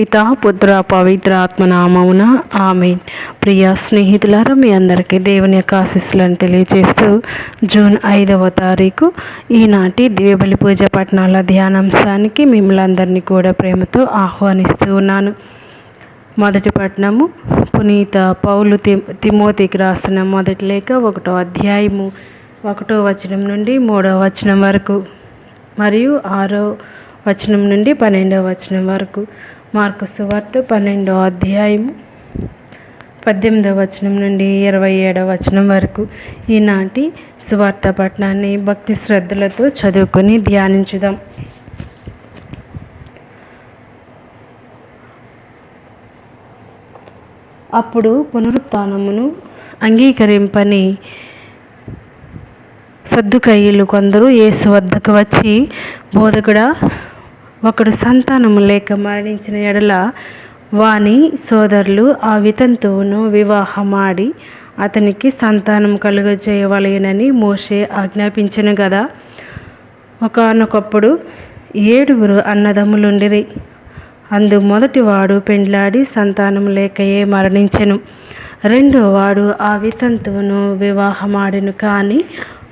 పిత పుత్ర పవిత్ర ఆత్మనామమున ఆమె ప్రియ స్నేహితులారా మీ అందరికీ దేవుని యొక్క ఆశీస్సులను తెలియజేస్తూ జూన్ ఐదవ తారీఖు ఈనాటి దివ్యబలి పూజ పట్టణాల ధ్యానాంశానికి మిమ్మల్ని అందరినీ కూడా ప్రేమతో ఆహ్వానిస్తూ ఉన్నాను. మొదటి పట్టణము పునీత పౌలు తి తిమోతికి రాసిన మొదటి లేఖ ఒకటో అధ్యాయము ఒకటో వచనం నుండి మూడో వచనం వరకు మరియు ఆరో వచనం నుండి పన్నెండవ వచనం వరకు. మార్కు సువార్త పన్నెండో అధ్యాయము పద్దెనిమిదవ వచనం నుండి ఇరవై ఏడవ వచనం వరకు. ఈనాటి సువార్త పట్టణాన్ని భక్తి శ్రద్ధలతో చదువుకొని ధ్యానించుదాం. అప్పుడు పునరుత్నమును అంగీకరింపని సర్దుకయ్యలు కొందరు యేసు వద్దకు వచ్చి బోధకుడా ఒకడు సంతానము లేక మరణించిన ఎడల వాని సోదరులు ఆ వితంతువును వివాహమాడి అతనికి సంతానం కలుగజేయవలయనని మోషే ఆజ్ఞాపించను కదా ఒకనొకప్పుడు ఏడుగురు అన్నదమ్ములుండిరి. అందు మొదటివాడు పెండ్లాడి సంతానం లేకయే మరణించెను. రెండోవాడు ఆ వితంతువును వివాహమాడెను కానీ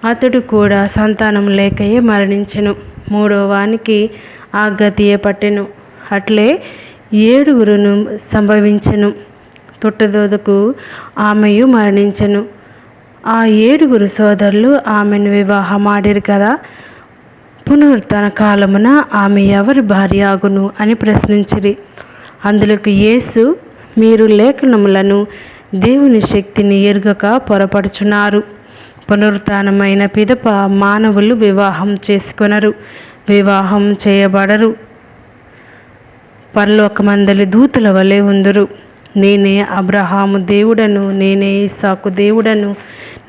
అతడు కూడా సంతానం లేకయే మరణించెను. మూడో వానికి ఆ గతియే పట్టెను. అట్లే ఏడుగురును సంభవించెను. పుట్టదోదకు ఆమెయు మరణించెను. ఆ ఏడుగురు సోదరులు ఆమెను వివాహమాడిరు కదా. పునరుత్తన కాలమున ఆమె ఎవరి భార్య ఆగును అని ప్రశ్నించిరి. అందులోకి యేసు మీరు లేఖనములను దేవుని శక్తిని ఎరుగక పొరపడుచున్నారు. పునరుత్నమైన పిదప మానవులు వివాహం చేసుకొనరు. వివాహం చేయబడరు. పరలోకమందలి దూతుల వలె ఉందరు. నేనే అబ్రహాము దేవుడను నేనే ఇసాకు దేవుడను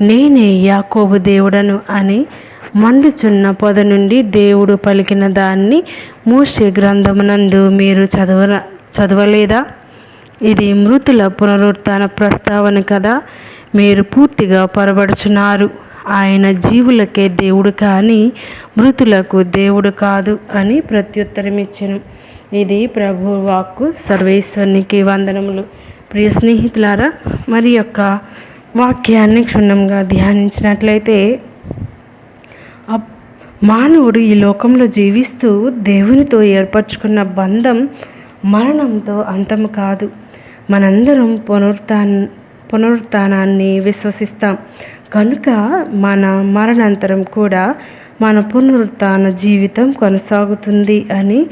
నేనే యాకోబు దేవుడను అని మండుచున్న పొద నుండి దేవుడు పలికిన దాన్ని మూసే గ్రంథమునందు మీరు చదవ చదవలేదా? ఇది మృతుల పునరుత్న ప్రస్తావన కదా. మీరు పూర్తిగా పొరబడుచున్నారు. ఆయన జీవులకే దేవుడు కానీ మృతులకు దేవుడు కాదు అని ప్రత్యుత్తరం ఇచ్చాను ఇది ప్రభు వాక్కు సర్వేశ్వరునికి వందనములు. ప్రియ స్నేహితులారా మరి యొక్క వాక్యాన్ని క్షుణ్ణంగా ధ్యానించినట్లయితే మానవుడు ఈ లోకంలో జీవిస్తూ దేవునితో ఏర్పరచుకున్న బంధం మరణంతో అంతం కాదు. మనందరం పునరుత్న పునరుత్నాన్ని విశ్వసిస్తాం. కనుక మన మరణాంతరం కూడా మన పునరుత్న జీవితం కొనసాగుతుంది అని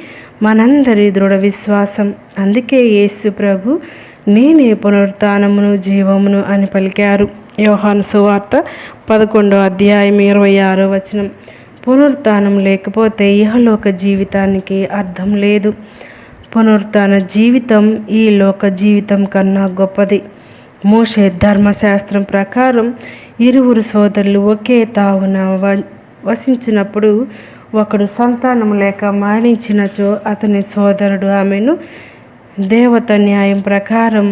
మనందరి దృఢ విశ్వాసం. అందుకే యేసు ప్రభు నేనే పునరుత్నమును జీవమును అని పలికారు. యోహాను సువార్త పదకొండో అధ్యాయం ఇరవై ఆరో వచనం. పునరుత్నం లేకపోతే ఇహలోక జీవితానికి అర్థం లేదు. పునరుత్న జీవితం ఈ లోక జీవితం కన్నా గొప్పది. మోషే ధర్మశాస్త్రం ప్రకారం ఇరువురు సోదరులు ఒకే తావున వసించినప్పుడు ఒకడు సంతానం లేక మరణించినచో అతని సోదరుడు ఆమెను దేవత న్యాయం ప్రకారం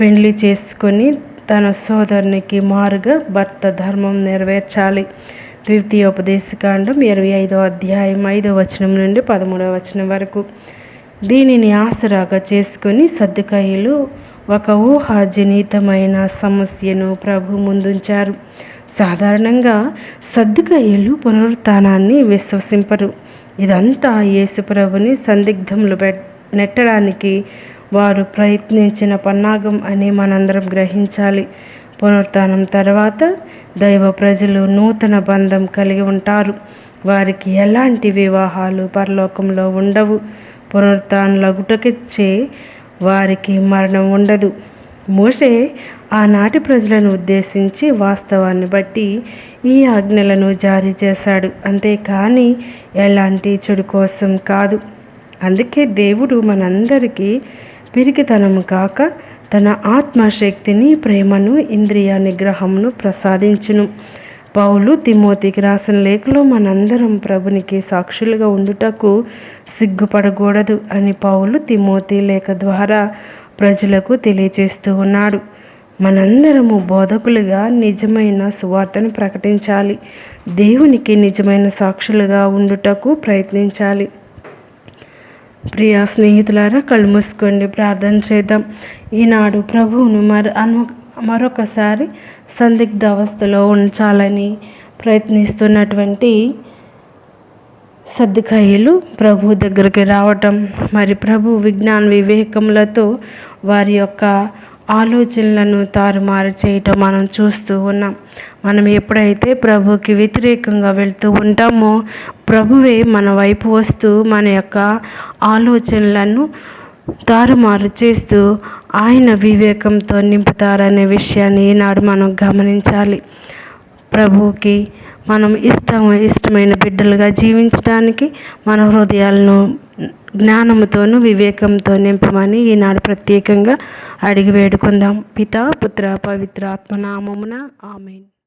పెళ్ళి చేసుకొని తన సోదరునికి మారుగా భర్త ధర్మం నెరవేర్చాలి. ద్వితీయోపదేశకాండం ఇరవై ఐదో అధ్యాయం ఐదో వచనం నుండి పదమూడవ వచనం వరకు. దీనిని ఆసరాగా చేసుకొని సర్దుకాయలు ఒక ఊహాజనీతమైన సమస్యను ప్రభు ముందుంచారు. సాధారణంగా సర్దుకాయలు పునరుత్నాన్ని విశ్వసింపరు. ఇదంతా యేసుప్రభుని సందిగ్ధములు నెట్టడానికి వారు ప్రయత్నించిన పన్నాగం అని మనందరం గ్రహించాలి. పునరుత్నం తర్వాత దైవ ప్రజలు నూతన బంధం కలిగి ఉంటారు. వారికి ఎలాంటి వివాహాలు పరలోకంలో ఉండవు. పునరుత్నలగుటకిచ్చే వారికి మరణం ఉండదు. మోషే ఆనాటి ప్రజలను ఉద్దేశించి వాస్తవాన్ని బట్టి ఈ ఆజ్ఞలను జారీ చేశాడు. అంతేకాని ఎలాంటి చెడు కోసం కాదు. అందుకే దేవుడు మనందరికీ పిరికితనము కాక తన ఆత్మశక్తిని ప్రేమను ఇంద్రియ నిగ్రహంను ప్రసాదించును. పౌలు తిమోతికి రాసిన లేఖలో మనందరం ప్రభునికి సాక్షులుగా ఉండుటకు సిగ్గుపడకూడదు అని పౌలు తిమోతి లేఖ ద్వారా ప్రజలకు తెలియజేస్తూ ఉన్నాడు. మనందరము బోధకులుగా నిజమైన సువార్తను ప్రకటించాలి. దేవునికి నిజమైన సాక్షులుగా ఉండుటకు ప్రయత్నించాలి. ప్రియా స్నేహితులారా కళ్ళు మూసుకోండి ప్రార్థన చేద్దాం. ఈనాడు ప్రభువును మర అను మరొకసారి సందిగ్ధ అవస్థలో ఉంచాలని ప్రయత్నిస్తున్నటువంటి సర్దుకాయలు ప్రభు దగ్గరికి రావటం మరి ప్రభు విజ్ఞాన వివేకములతో వారి యొక్క ఆలోచనలను తారుమారు చేయటం మనం చూస్తూ ఉన్నాం. మనం ఎప్పుడైతే ప్రభుకి వ్యతిరేకంగా వెళ్తూ ఉంటామో ప్రభువే మన వైపు వస్తూ మన యొక్క ఆలోచనలను తారుమారు చేస్తూ ఆయన వివేకంతో నింపుతారనే విషయాన్ని ఈనాడు మనం గమనించాలి. ప్రభువుకి మనం ఇష్టం ఇష్టమైన బిడ్డలుగా జీవించడానికి మన హృదయాలను జ్ఞానముతోనూ వివేకంతో నింపమని ఈనాడు ప్రత్యేకంగా అడిగి వేడుకుందాం. పిత పుత్ర పవిత్ర ఆత్మనామమున ఆమెన్.